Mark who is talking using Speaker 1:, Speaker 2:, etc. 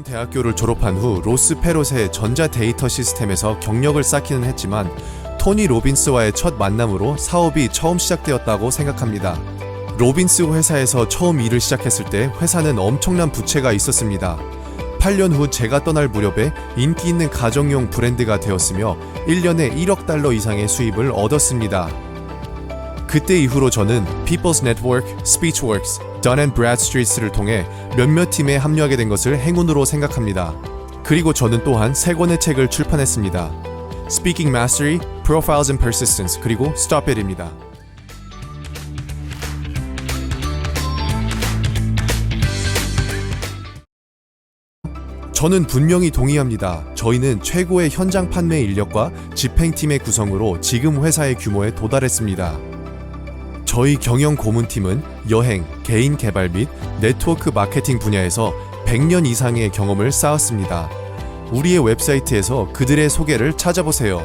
Speaker 1: 대학교를 졸업한 후 로스 페롯의 전자 데이터 시스템에서 경력을 쌓기는 했지만 토니 로빈스와의 첫 만남으로 사업이 처음 시작되었다고 생각합니다. 로빈스 회사에서 처음 일을 시작했을 때 회사는 엄청난 부채가 있었습니다. 8년 후 제가 떠날 무렵에 인기 있는 가정용 브랜드가 되었으며 1년에 1억 달러 이상의 수입을 얻었습니다. 그때 이후로 저는 People's Network, Speechworks, Dun Bradstreet를 통해 몇몇 팀에 합류하게 된 것을 행운으로 생각합니다. 그리고 저는 또한 세 권의 책을 출판했습니다. Speaking Mastery, Profiles and Persistence, 그리고 Stop It입니다. 저는 분명히 동의합니다. 저희는 최고의 현장 판매 인력과 집행팀의 구성으로 지금 회사의 규모에 도달했습니다. 저희 경영 고문팀은 여행, 개인 개발 및 네트워크 마케팅 분야에서 100년 이상의 경험을 쌓았습니다. 우리의 웹사이트에서 그들의 소개를 찾아보세요.